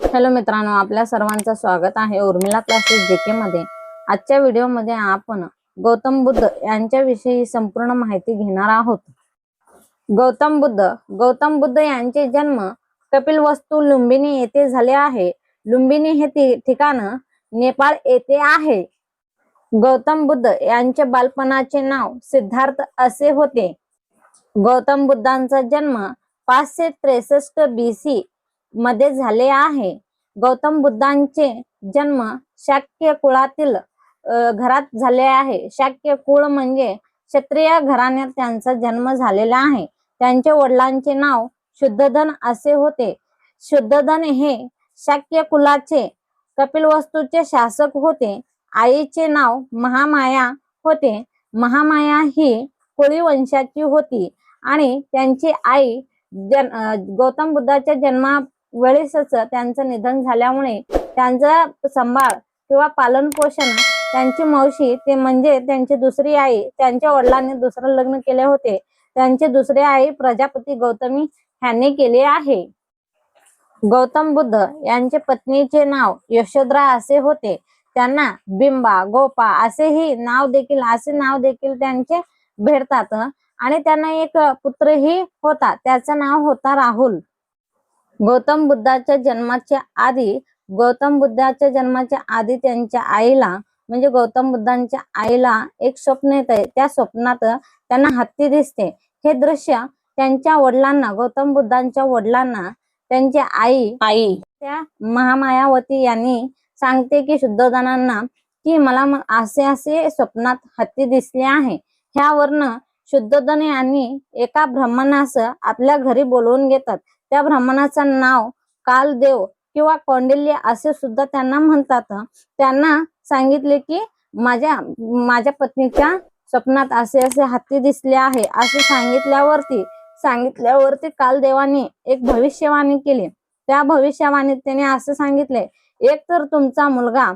Hello मित्रांनो आपल्या सर्वांचं स्वागत आहे उर्मिला क्लासेस जेके मध्ये. आजच्या व्हिडिओमध्ये आपण गौतम बुद्ध यांच्याविषयी संपूर्ण माहिती घेणार आहोत. गौतम बुद्ध गौतम बुद्ध यांचे जन्म कपिल वस्तू लुंबिनी येथे झाले आहे. लुंबिनी हे ठिकाण नेपाळ येथे आहे. गौतम बुद्ध यांचे बालपणाचे नाव सिद्धार्थ असे होते. गौतम बुद्धांचा जन्म पाचशे त्रेसष्ट बी सी मध्ये झाले आहे. गौतम बुद्धांचे जन्म शाक्य कुळातील घरात झाले आहे. शाक्य कुळ म्हणजे क्षत्रिय घराण्यात त्यांचा जन्म झालेला आहे. त्यांच्या वडिलांचे नाव शुद्धधन असे होते. शुद्धधन हे शाक्य कुलाचे कपिलवस्तूचे शासक होते. आईचे नाव महामाया होते. महामाया ही कोळी वंशाची होती आणि त्यांची आई जन गौतम बुद्धाच्या जन्मा वेळेसच त्यांचं निधन झाल्यामुळे त्यांचा सांभाळ किंवा पालन पोषण त्यांची मावशी ते म्हणजे त्यांची दुसरी आई त्यांच्या वडिलांनी दुसरं लग्न केले होते. त्यांची दुसरी आई प्रजापती गौतमी ह्यांनी केले आहे. गौतम बुद्ध यांचे पत्नीचे नाव यशोधरा असे होते. त्यांना बिंबा गोपा असेही नाव देखील असे नाव देखील त्यांचे भेटतात. आणि त्यांना एक पुत्रही होता. त्याचं नाव होता राहुल. गौतम बुद्धाच्या जन्माच्या आधी गौतम बुद्धाच्या जन्माच्या आधी त्यांच्या आईला म्हणजे गौतम बुद्धांच्या आईला एक स्वप्न येत त्या स्वप्नात त्यांना हत्ती दिसते. हे दृश्य त्यांच्या वडिलांना गौतम बुद्धांच्या वडिलांना त्यांची आई आई त्या महामायावती यांनी सांगते की शुद्धोधनांना की मला असे असे स्वप्नात हत्ती दिसले आहे. ह्यावरनं शुद्धोधन यांनी एका ब्राह्मणास आपल्या घरी बोलवून घेतात. त्या ब्राह्मणाचं नाव कालदेव किंवा कौंडिल्य असे सुद्धा त्यांना म्हणतात. त्यांना सांगितले की माझ्या माझ्या पत्नीच्या स्वप्नात असे असे हत्ती दिसले आहे असे सांगितल्यावरती सांगितल्यावरती कालदेवाने एक भविष्यवाणी केली. त्या भविष्यवाणीत त्याने असे सांगितले एक तर तुमचा मुलगा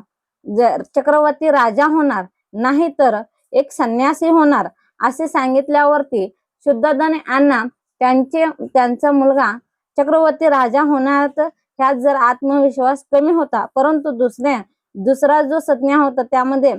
जर चक्रवर्ती राजा होणार नाही तर एक संन्यासी होणार असे सांगितल्यावरती शुद्धधन यांना त्यांचे त्यांचा मुलगा चक्रवर्ती राजा होण्यात ह्यात जर आत्मविश्वास कमी होता परंतु दुसऱ्या दुसरा जो संज्ञा होता त्यामध्ये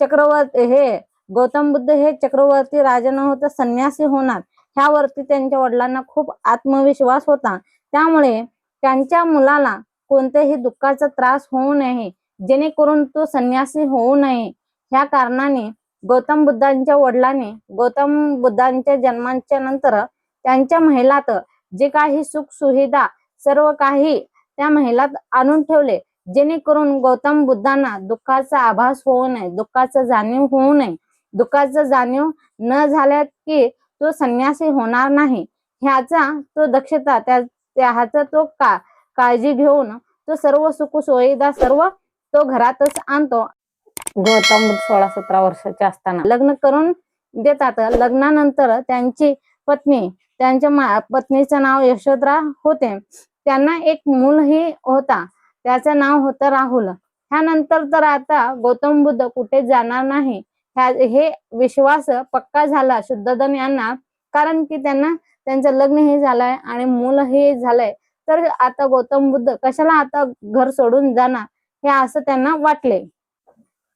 चक्रवर्ती हे गौतम बुद्ध हे चक्रवर्ती राजा न होता संन्यासी होणार. ह्यावरती त्यांच्या वडिलांना खूप आत्मविश्वास होता. त्यामुळे त्यांच्या मुलाला कोणत्याही दुःखाचा त्रास होऊ नये जेणेकरून तो संन्यासी होऊ नये. ह्या कारणाने गौतम बुद्धांच्या वडिलांनी गौतम बुद्धांच्या जन्माच्या नंतर त्यांच्या महिलात जे काही सुख सुविधा सर्व काही त्या महिलात आणून ठेवले जेणेकरून गौतम बुद्धांना दुःखाचा आभास होऊ नये दुःखाचा जाणीव होऊ नये. दुःखाचा जाणीव न झाल्यात की तो संन्यासी होणार नाही. ह्याचा तो दक्षता त्या त्याचा ह्याचा तो का काळजी घेऊन तो सर्व सुख सुविधा सर्व तो घरातच आणतो. गौतम सोळा सतरा वर्षाचे असताना लग्न करून देतात. लग्नानंतर त्यांची पत्नी त्यांच्या मा- पत्नीचं नाव यशोधरा होते. त्यांना एक मूलही होता. त्याचं नाव होतं राहुल. ह्यानंतर तर आता गौतम बुद्ध कुठे जाणार नाही. ह्या हे विश्वास पक्का झाला शुद्धधन यांना. कारण की त्यांना त्यांचं लग्न हे झालंय आणि मूल हे झालंय. तर आता गौतम बुद्ध कशाला आता घर सोडून जाणार? हे असं त्यांना वाटले.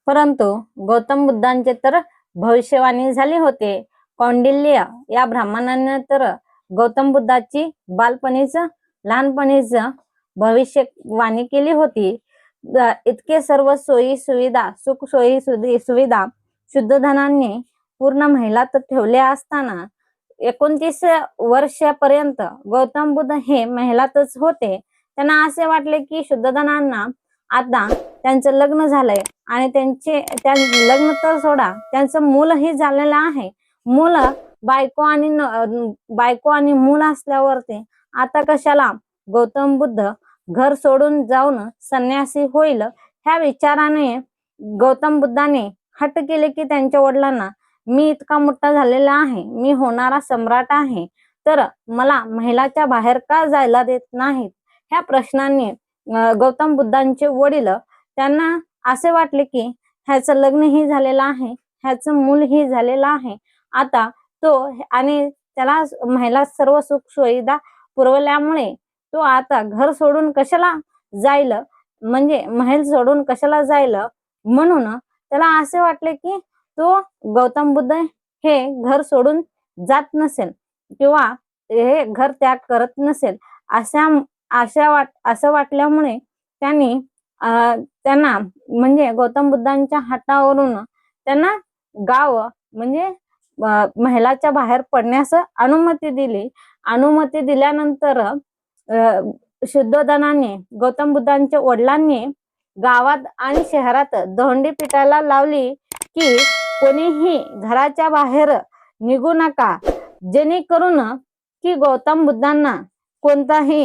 परंतु गौतम बुद्धांचे तर भविष्यवाणी झाली होते. कौंडिल्य या ब्राह्मणाने तर गौतम बुद्धाची बालपणीच लहानपणीच भविष्यवाणी केली होती. इतके सर्व सोयी सुविधा सुख सोयी सुविधा शुद्ध धनांनी पूर्ण महिलात ठेवल्या असताना एकोणतीस वर्षापर्यंत गौतम बुद्ध हे महिलातच होते. त्यांना असे वाटले की शुद्धधनांना आता त्यांचं लग्न झालंय आणि त्यांचे त्या लग्न तर सोडा त्यांचं मूलही झालेलं आहे. मुलं बायको आणि बायको आणि मूल असल्यावरती आता कशाला गौतम बुद्ध घर सोडून जाऊन संन्यासी होईल? ह्या विचाराने गौतम बुद्धाने हट केले की त्यांच्या वडिलांना मी इतका मोठा झालेला आहे मी होणारा सम्राट आहे तर मला महिलाच्या बाहेर का जायला देत नाहीत? ह्या प्रश्नाने गौतम बुद्धांचे वडील त्यांना असे वाटले की ह्याचं लग्न ही झालेलं आहे ह्याचं मूल ही झालेलं आहे. आता तो आणि त्याला महिला सर्व सुख सुविधा पुरवल्यामुळे तो आता घर सोडून कशाला जाईल म्हणजे महल सोडून कशाला जाईल म्हणून त्याला असे वाटले की तो गौतम बुद्ध हे घर सोडून जात नसेल किंवा हे घर त्याग करत नसेल अशा अशा वाट असं वाटल्यामुळे त्यांनी त्यांना म्हणजे गौतम बुद्धांच्या हातावरून त्यांना गाव म्हणजे महिलाच्या बाहेर पडण्यास अनुमती दिली. अनुमती दिल्यानंतर अं, शुद्धोधनाने गौतम बुद्धांच्या वडिलांनी गावात आणि शहरात दहोंडी पिटायला लावली की कोणीही घराच्या बाहेर निघू नका. जेणेकरून की गौतम बुद्धांना कोणताही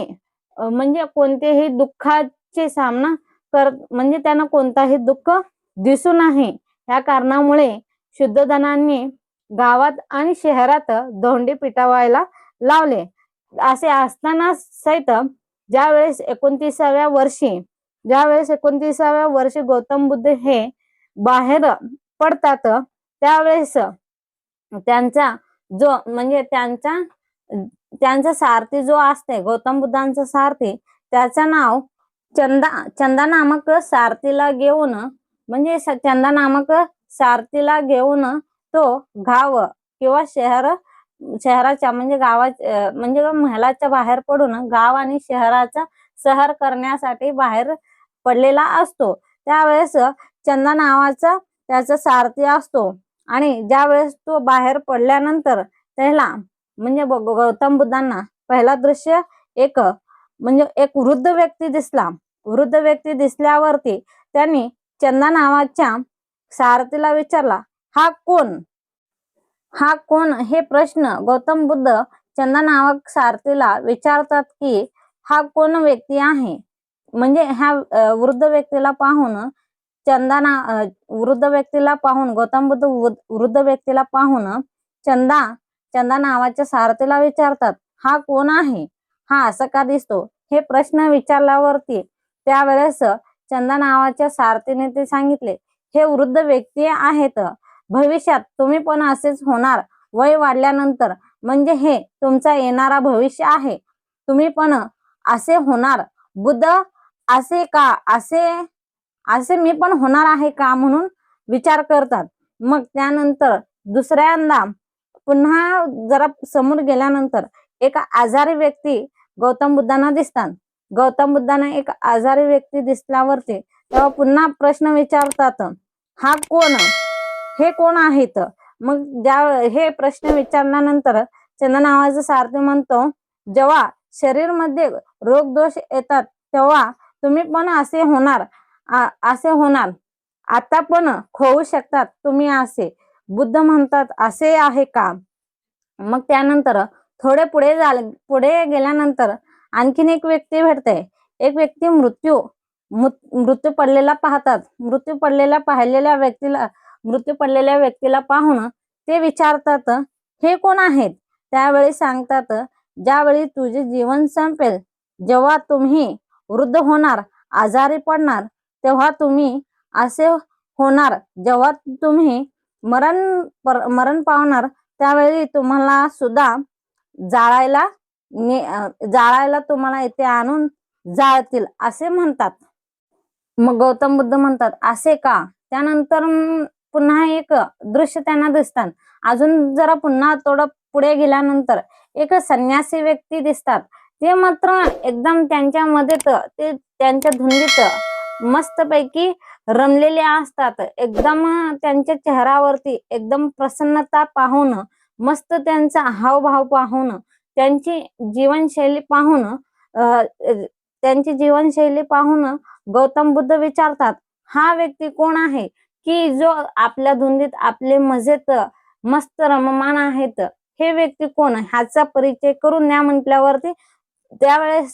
म्हणजे कोणतेही दुःखाचे सामना कर म्हणजे त्यांना कोणताही दुःख दिसू नाही. या कारणामुळे शुद्धोधनांनी गावात आणि शहरात धोंडी पिटावायला लावले. असे असताना सहित ज्यावेळेस एकोणतीसाव्या वर्षी ज्यावेळेस एकोणतीसाव्या वर्षी गौतम बुद्ध हे बाहेर पडतात त्यावेळेस त्यांचा जो म्हणजे त्यांचा त्यांचा सारथी जो असते गौतम बुद्धांचा सारथी त्याचं नाव चंदा चंदा नामक सारथीला घेऊन म्हणजे चंदा नामक सारथीला घेऊन तो गाव किंवा शहर शहराच्या म्हणजे गावा म्हणजे महलाच्या बाहेर पडून गाव आणि शहराचा सहर करण्यासाठी बाहेर पडलेला असतो. त्यावेळेस चंदा नावाचा त्याचा सारथी असतो आणि ज्यावेळेस तो बाहेर पडल्यानंतर त्याला म्हणजे गौतम बुद्धांना पहिला दृश्य एक म्हणजे एक वृद्ध व्यक्ती दिसला. वृद्ध व्यक्ती दिसल्यावरती त्यांनी चंदा नावाच्या सारथीला विचारला हा कोण? हा कोण? हे प्रश्न गौतम बुद्ध चंदा नावक सारथीला विचारतात की हा कोण व्यक्ती आहे? म्हणजे ह्या वृद्ध व्यक्तीला पाहून चंदा वृद्ध व्यक्तीला पाहून गौतम बुद्ध वृद्ध वृद्ध व्यक्तीला पाहून चंदा चंदा नावाच्या सारथीला विचारतात हा कोण आहे? हा असं का दिसतो? हे प्रश्न विचारल्यावरती त्यावेळेस चंदा नावाच्या सारथीने ते सांगितले हे वृद्ध व्यक्ती आहेत. भविष्यात तुम्ही पण असेच होणार. वय वाढल्यानंतर म्हणजे हे तुमचा येणारा भविष्य आहे. तुम्ही पण असे होणार. बुद्ध असे का असे असे मी पण होणार आहे का म्हणून विचार करतात. मग त्यानंतर दुसऱ्यांदा पुन्हा जरा समोर गेल्यानंतर एक आजारी व्यक्ती गौतम बुद्धांना दिसतात. गौतम बुद्धांना एक आजारी व्यक्ती दिसल्यावरती तेव्हा पुन्हा प्रश्न विचारतात. हा कोण? हे कोण आहेत? मग ज्या हे प्रश्न विचारल्यानंतर चंदन नावाचा सारथी म्हणतो जेव्हा शरीरमध्ये रोग दोष येतात तेव्हा तुम्ही पण असे होणार असे होणार. आता पण खोवू शकतात तुम्ही असे. बुद्ध म्हणतात असे आहे का? मग त्यानंतर थोडे पुढे झाले पुढे गेल्यानंतर आणखीन एक व्यक्ती भेटते. एक व्यक्ती मृत्यू मृत्यू पडलेला पाहतात. मृत्यू पडलेला पाहिलेल्या व्यक्तीला मृत्यू पडलेल्या व्यक्तीला पाहून ते विचारतात हे कोण आहेत? त्यावेळी सांगतात ज्यावेळी तुझे जीवन संपेल जेव्हा तुम्ही वृद्ध होणार आजारी पडणार तेव्हा तुम्ही असे होणार जेव्हा तुम्ही मरण पर- मरण पावणार त्यावेळी तुम्हाला सुद्धा जाळायला ने- जाळायला तुम्हाला इथे आणून जाळतील असे म्हणतात. मग गौतम बुद्ध म्हणतात असे का? त्यानंतर पुन्हा एक दृश्य त्यांना दिसतात. अजून जरा पुन्हा थोडं पुढे गेल्यानंतर एक संन्यासी व्यक्ती दिसतात. ते मात्र एकदम त्यांच्यामध्ये मध्येत ते त्यांच्या धुंदीत मस्तपैकी रमलेले असतात. एकदम त्यांच्या चेहऱ्यावरती एकदम प्रसन्नता पाहून मस्त त्यांचा हावभाव पाहून त्यांची जीवनशैली पाहून त्यांची जीवनशैली पाहून गौतम बुद्ध विचारतात हा व्यक्ती कोण आहे? की जो आपल्या धुंदीत आपले मजेत मस्त रममान आहेत हे व्यक्ती कोण? ह्याचा परिचय करून द्या म्हटल्यावरती त्यावेळेस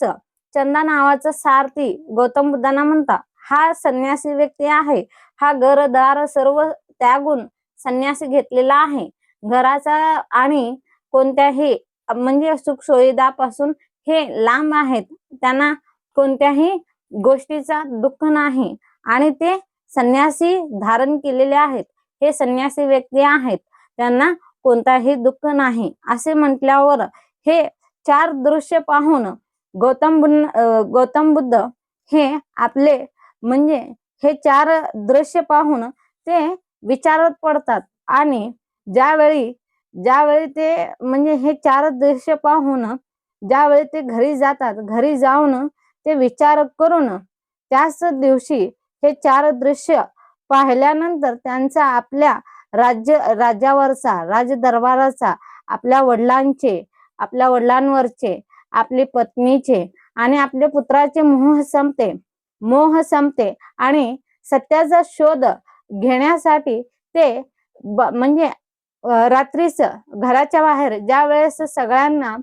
चंदा नावाचा सारथी गौतम बुद्धांना म्हणता हा संन्यासी व्यक्ती आहे. हा घरदार सर्व त्यागून संन्यासी घेतलेला आहे. घराचा आणि कोणत्याही म्हणजे सुख सुविधापासून हे लांब आहेत. त्यांना कोणत्याही गोष्टीचा दुःख नाही आणि ते संन्यासी धारण केलेले आहेत. हे संन्यासी व्यक्ती आहेत. त्यांना कोणताही दुःख नाही. असे म्हटल्यावर हे चार दृश्य पाहून गौतम बुद्ध गौतम बुद्ध हे आपले म्हणजे हे चार दृश्य पाहून ते विचारत पडतात. आणि ज्यावेळी ज्यावेळी ते म्हणजे हे चार दृश्य पाहून ज्यावेळी ते घरी जातात घरी जाऊन ते विचार करून त्याच दिवशी हे चार दृश्य पाहिल्यानंतर त्यांचा आपल्या राज्य राज्यावरचा राजदरबाराचा आपल्या वडिलांचे आपल्या वडिलांवरचे आपली पत्नीचे आणि आपल्या पुत्राचे मोह संपते. मोह संपते आणि सत्याचा शोध घेण्यासाठी ते ब- म्हणजे रात्रीच घराच्या बाहेर ज्या वेळेस सगळ्यांना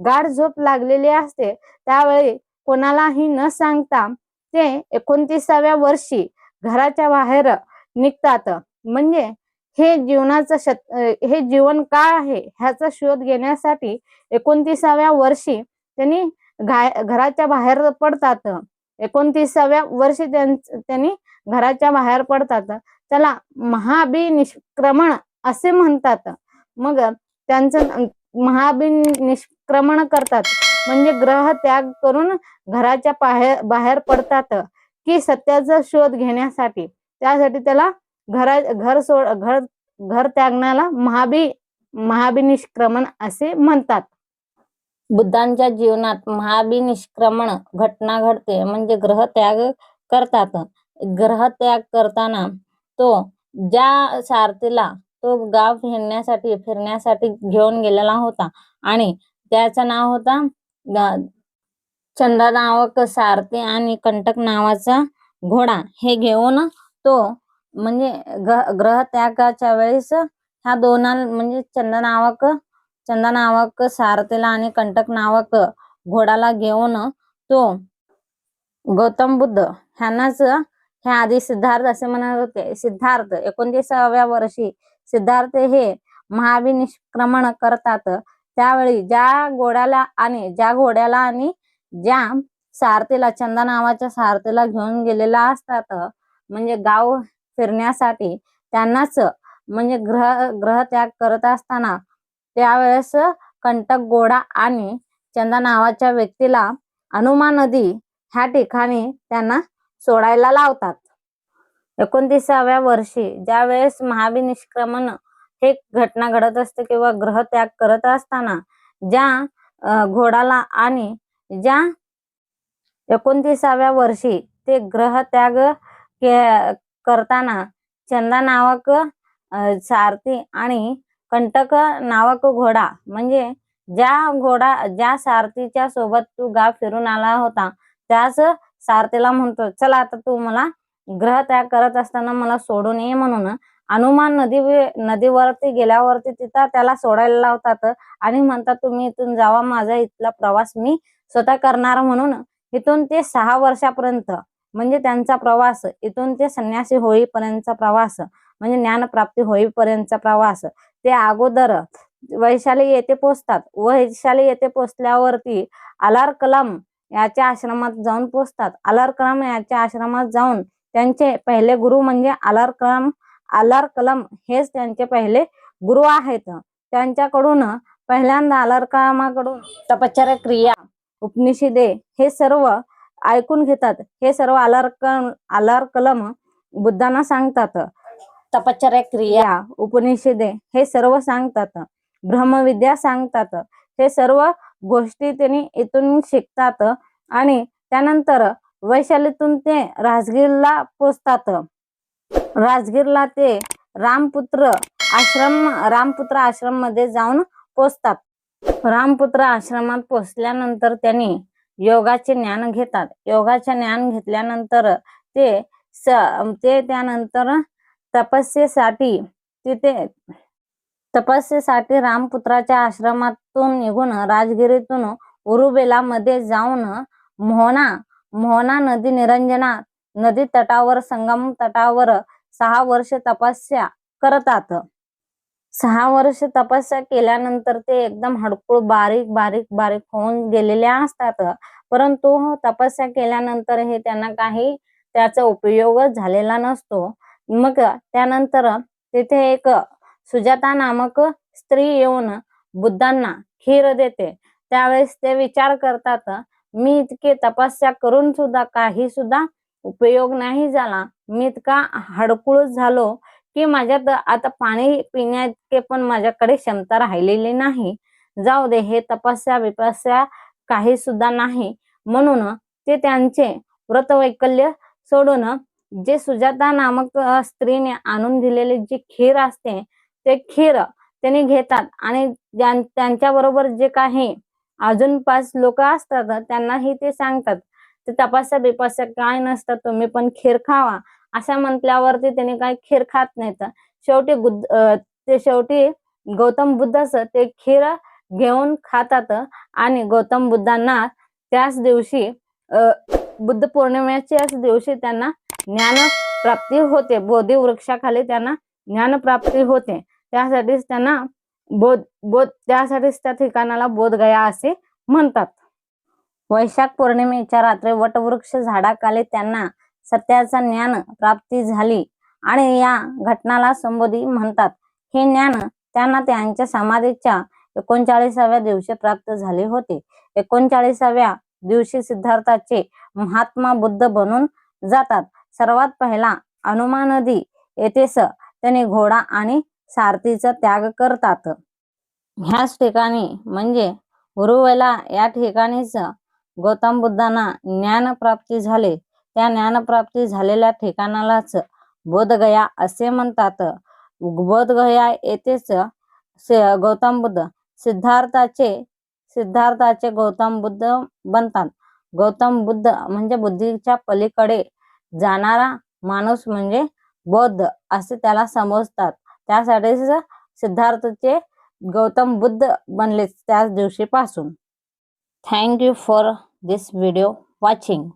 गाढ झोप लागलेली असते त्यावेळी कोणालाही न सांगता ते एकोणतीसाव्या वर्षी घराच्या बाहेर निघतात. म्हणजे हे जीवनाचं शत हे जीवन काय आहे ह्याचा शोध घेण्यासाठी एकोणतीसाव्या वर्षी त्यांनी घराच्या बाहेर पडतात. एकोणतीसाव्या वर्षी त्यांनी घराच्या बाहेर पडतात. त्याला महाभिनिष्क्रमण असे म्हणतात. मग त्यांचं महाभिनिष्क्रमण करतात. म्हणजे ग्रह त्याग करून घराच्या बाहेर बाहेर पडतात. की सत्याचा शोध घेण्यासाठी. त्यासाठी त्याला घरा घर सोड घर घर त्यागण्याला महाबी महाभिनिष्क्रमण असे म्हणतात. बुद्धांच्या जीवनात महाभिनिष्क्रमण घटना घडते म्हणजे ग्रह त्याग करतात. ग्रह त्याग करताना तो ज्या सारथीला तो गाव फिरण्यासाठी फिरण्यासाठी घेऊन गेलेला होता. आणि त्याचं नाव होता चंदा नावक सारथी आणि कंटक नावाचा घोडा हे घेऊन तो म्हणजे ग्रह त्यागाच्या वेळेस ह्या दोना म्हणजे चंदा नावक चंदा नावक सारथीला आणि कंटक नावक घोडाला घेऊन तो गौतम बुद्ध ह्यांनाच हे आधी सिद्धार्थ असे म्हणत होते. सिद्धार्थ एकोणतीसाव्या वर्षी सिद्धार्थ हे महाविनिष्क्रमण करतात. त्यावेळी ज्या घोड्याला आणि ज्या घोड्याला आणि ज्या सारथीला चंदा नावाच्या सारथीला घेऊन गेलेला असतात म्हणजे गाव फिरण्यासाठी त्यांनाच म्हणजे ग्रह ग्रह त्याग करत असताना त्यावेळेस कंटक घोडा आणि चंदा नावाच्या व्यक्तीला हनुमा नदी ह्या ठिकाणी त्यांना सोडायला लावतात. एकोणतीसाव्या वर्षी ज्या वेळेस महाभिनिष्क्रमण हे घटना घडत असते किंवा ग्रह त्याग करत असताना ज्या घोडाला आणि ज्या एकोणतीसाव्या वर्षी ते ग्रह त्याग के- करताना चंदा नावक सारथी आणि कंटक नावक घोडा म्हणजे ज्या घोडा ज्या सारथीच्या सोबत तू गाव फिरून आला होता त्याच सारथीला म्हणतो चला आता तू मला ग्रह त्याग करत असताना मला सोडून ये म्हणून हनुमान नदी नदीवरती गेल्यावरती तिथं त्याला सोडायला लावतात आणि म्हणतात तुम्ही इथून जावा माझा इथला प्रवास मी स्वतः करणार म्हणून. इथून ते सहा वर्षापर्यंत म्हणजे त्यांचा प्रवास इथून ते संन्यासी होईपर्यंतचा प्रवास म्हणजे ज्ञानप्राप्ती होईपर्यंतचा प्रवास. ते अगोदर वैशाली येथे पोचतात वैशाली येथे पोचल्यावरती अलार कलाम याच्या आश्रमात जाऊन पोचतात अलार कलाम याच्या आश्रमात जाऊन त्यांचे पहिले गुरु म्हणजे अलार कलाम आलार कलम हेच त्यांचे पहिले गुरु आहेत. त्यांच्याकडून पहिल्यांदा आलार कलामाकडून तपश्चर्या क्रिया उपनिषदे हे सर्व ऐकून घेतात. हे सर्व आलार कलम कलम बुद्धांना सांगतात. तपश्चर्या क्रिया उपनिषदे हे सर्व सांगतात. ब्रह्मविद्या सांगतात. हे सर्व गोष्टी त्यांनी इथून शिकतात आणि त्यानंतर वैशालीतून ते राजगीरला पोचतात. राजगीरला ते रामपुत्र आश्रम रामपुत्र आश्रममध्ये जाऊन पोचतात रामपुत्र आश्रमात पोचल्यानंतर त्यांनी योगाचे ज्ञान घेतात. योगाचे ज्ञान घेतल्यानंतर ते स ते त्यानंतर तपस्येसाठी तिथे तपस्येसाठी रामपुत्राच्या आश्रमातून निघून राजगिरीतून उरुबेला मध्ये जाऊन मोहना मोहना नदी निरंजना नदी तटावर संगम तटावर सहा वर्ष तपस्या करतात. सहा वर्ष तपस्या केल्यानंतर ते एकदम हडकुळ बारीक बारीक बारीक होऊन गेलेले असतात. परंतु तपस्या केल्यानंतर हे त्यांना काही त्याचा उपयोगच झालेला नसतो. मग त्यानंतर तिथे एक सुजाता नामक स्त्री येऊन बुद्धांना खीर देते. त्यावेळेस ते विचार करतात मी इतके तपस्या करून सुद्धा काही सुद्धा उपयोग नाही झाला. मी इतका हडकुळच झालो की माझ्यात आता पाणी पिण्याचे पण माझ्याकडे क्षमता राहिलेली नाही. जाऊ दे हे तपस्या विपस्या काही सुद्धा नाही. म्हणून ते त्यांचे व्रतवैकल्य सोडून जे सुजाता नामक स्त्रीने आणून दिलेले जी खीर असते ते खीर त्यांनी घेतात आणि त्यांच्या बरोबर जे काही अजून पाच लोक असतात त्यांनाही ते सांगतात. ते तपास्या बिपस्या काय नसतं तुम्ही पण खीर खावा. असं म्हटल्यावरती त्यांनी काही खीर खात नाहीत शेवटी बुद्ध ते शेवटी गौतम बुद्धाचं ते खीर घेऊन खातात आणि गौतम बुद्धांना त्याच दिवशी बुद्ध पौर्णिमेच्याच दिवशी त्यांना ज्ञान प्राप्ती होते. बोधी वृक्षाखाली त्यांना ज्ञान प्राप्ती होते. त्यासाठीच त्यांना बोध बोध त्यासाठीच त्या ठिकाणाला बोधगया असे म्हणतात. वैशाख पौर्णिमेच्या रात्री वटवृक्ष झाडाखाली त्यांना सत्याचा ज्ञान प्राप्ती झाली आणि या घटनाला संबोधी म्हणतात हे ज्ञान त्यांना त्यांच्या समाधीच्या एकोणचाळीसाव्या दिवशी प्राप्त झाले होते. एकोणचाळीसाव्या दिवशी सिद्धार्थाचे महात्मा बुद्ध बनून जातात. सर्वात पहिला अनुमा नदी येथेच त्यांनी घोडा आणि सारथीचा त्याग करतात. ह्याच ठिकाणी म्हणजे गुरुवेला या ठिकाणीच गौतम बुद्धांना ज्ञानप्राप्ती झाले. त्या ज्ञानप्राप्ती झालेल्या ठिकाणालाच बोधगया असे म्हणतात. बोधगया येथेच गौतम बुद्ध सिद्धार्थाचे सिद्धार्थाचे गौतम बुद्ध बनतात. गौतम बुद्ध म्हणजे बुद्धीच्या पलीकडे जाणारा माणूस म्हणजे बौद्ध असे त्याला समजतात. त्यासाठीच सिद्धार्थचे गौतम बुद्ध बनले त्याच दिवशीपासून. Thank you for this video watching.